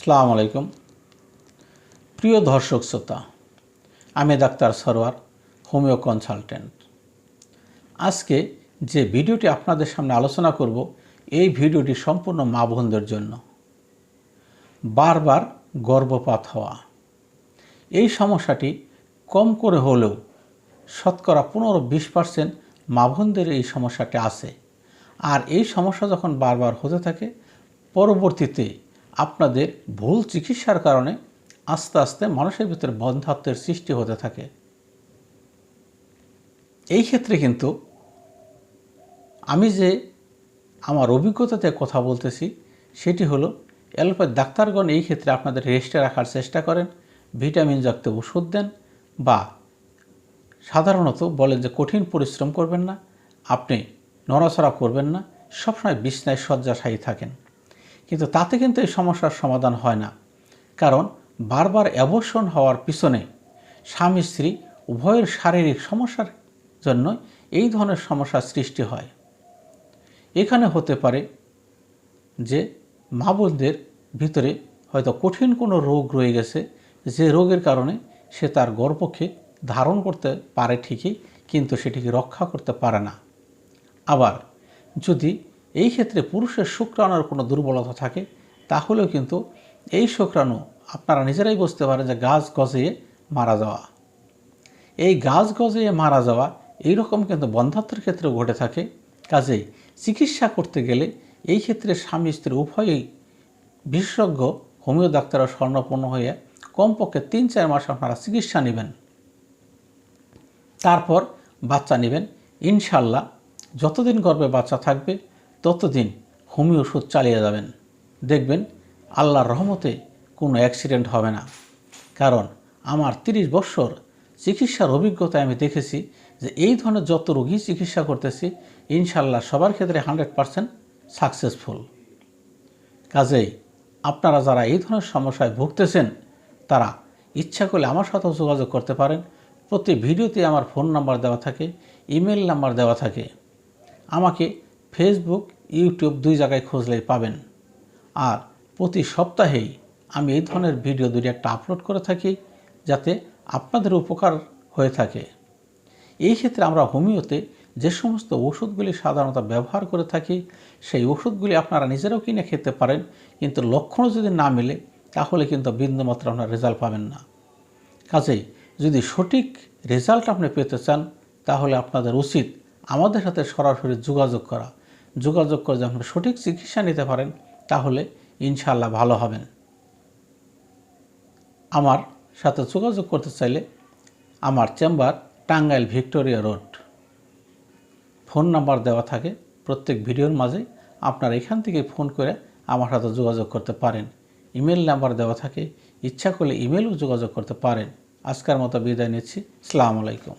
সালাম আলাইকুম। প্রিয় দর্শক শ্রোতা, আমি ডাক্তার সরোয়ার, হোমিও কনসালটেন্ট। আজকে যে ভিডিওটি আপনাদের সামনে আলোচনা করব, এই ভিডিওটি সম্পূর্ণ মা বোনদের জন্য। বারবার গর্ভপাত হওয়া। এই সমস্যাটি কম করে হলেও শতকরা পনেরো বিশ পার্সেন্ট মা বোনদের এই সমস্যাটি আছে। আর এই সমস্যা যখন বারবার হতে থাকে, পরবর্তীতে আপনাদের ভুল চিকিৎসার কারণে আস্তে আস্তে মানুষের ভিতরে বন্ধাত্বের সৃষ্টি হতে থাকে। এই ক্ষেত্রে কিন্তু আমি যে আমার অভিজ্ঞতাতে কথা বলতেছি, সেটি হলো অ্যালোপ্যাথ ডাক্তারগণ এই ক্ষেত্রে আপনাদের রেস্টে রাখার চেষ্টা করেন, ভিটামিন যুক্ত ওষুধ দেন বা সাধারণত বলেন যে কঠিন পরিশ্রম করবেন না, আপনি নড়াচড়া করবেন না, সবসময় বিছনায় শয্যাশায়ী থাকেন। কিন্তু তাতে কিন্তু এই সমস্যার সমাধান হয় না। কারণ বারবার অ্যাবর্ষণ হওয়ার পিছনে স্বামী স্ত্রী উভয়ের শারীরিক সমস্যার জন্য এই ধরনের সমস্যার সৃষ্টি হয়। এখানে হতে পারে যে মা বোনদের ভিতরে হয়তো কঠিন কোনো রোগ রয়ে গেছে, যে রোগের কারণে সে তার গর্ভকে ধারণ করতে পারে ঠিকই, কিন্তু সেটিকে রক্ষা করতে পারে না। আবার যদি এই ক্ষেত্রে পুরুষের শুক্রাণুর কোনো দুর্বলতা থাকে, তাহলেও কিন্তু এই শুক্রাণু আপনারা নিজেরাই বুঝতে পারেন যে গাছ গজিয়ে মারা যাওয়া। এই গাছ গজিয়ে মারা যাওয়া এই রকম কিন্তু বন্ধাত্মের ক্ষেত্রে ঘটে থাকে। কাজেই চিকিৎসা করতে গেলে এই ক্ষেত্রে স্বামী স্ত্রী উভয়ই বিশেষজ্ঞ, হোমিও ডাক্তাররা স্বর্ণপন্ন হয়ে কমপক্ষে তিন চার মাস আপনারা চিকিৎসা নেবেন। তারপর বাচ্চা নেবেন। ইনশাল্লাহ যতদিন গর্ভে বাচ্চা থাকবে ততদিন হোমিও ওষুধ চালিয়ে যাবেন। দেখবেন আল্লাহর রহমতে কোনো অ্যাক্সিডেন্ট হবে না। কারণ আমার তিরিশ বছর চিকিৎসার অভিজ্ঞতায় আমি দেখেছি যে এই ধরনের যত রোগী চিকিৎসা করতেছি ইনশাল্লাহ সবার ক্ষেত্রে হান্ড্রেড পারসেন্ট সাকসেসফুল। কাজেই আপনারা যারা এই ধরনের সমস্যায় ভুগতেছেন, তারা ইচ্ছা করলে আমার সাথেও যোগাযোগ করতে পারেন। প্রতি ভিডিওতে আমার ফোন নাম্বার দেওয়া থাকে, ইমেল নাম্বার দেওয়া থাকে। আমাকে ফেসবুক ইউটিউব দুই জায়গায় খুঁজলেই পাবেন। আর প্রতি সপ্তাহেই আমি এই ধরনের ভিডিও দুটি একটা আপলোড করে থাকি যাতে আপনাদের উপকার হয়ে থাকে। এই ক্ষেত্রে আমরা হোমিওতে যে সমস্ত ওষুধগুলি সাধারণত ব্যবহার করে থাকি, সেই ওষুধগুলি আপনারা নিজেরাও কিনে খেতে পারেন, কিন্তু লক্ষণও যদি না মিলে, তাহলে কিন্তু বিন্দুমাত্র আপনার রেজাল্ট পাবেন না। কাজেই যদি সঠিক রেজাল্ট আপনি পেতে চান, তাহলে আপনাদের উচিত আমাদের সাথে সরাসরি যোগাযোগ করা। যোগাযোগ করে যখন সঠিক চিকিৎসা নিতে পারেন, তাহলে ইনশাল্লাহ ভালো হবেন। আমার সাথে যোগাযোগ করতে চাইলে আমার chamber Tangail Victoria road. Phone number দেওয়া থাকে, প্রত্যেক ভিডিওর মাঝে আপনারা এখান থেকে ফোন করে আমার সাথে যোগাযোগ করতে পারেন। ইমেল নাম্বার দেওয়া থাকে, ইচ্ছা করলে ইমেলও যোগাযোগ করতে পারেন। আজকের মতো বিদায় নিচ্ছি আলাইকুম।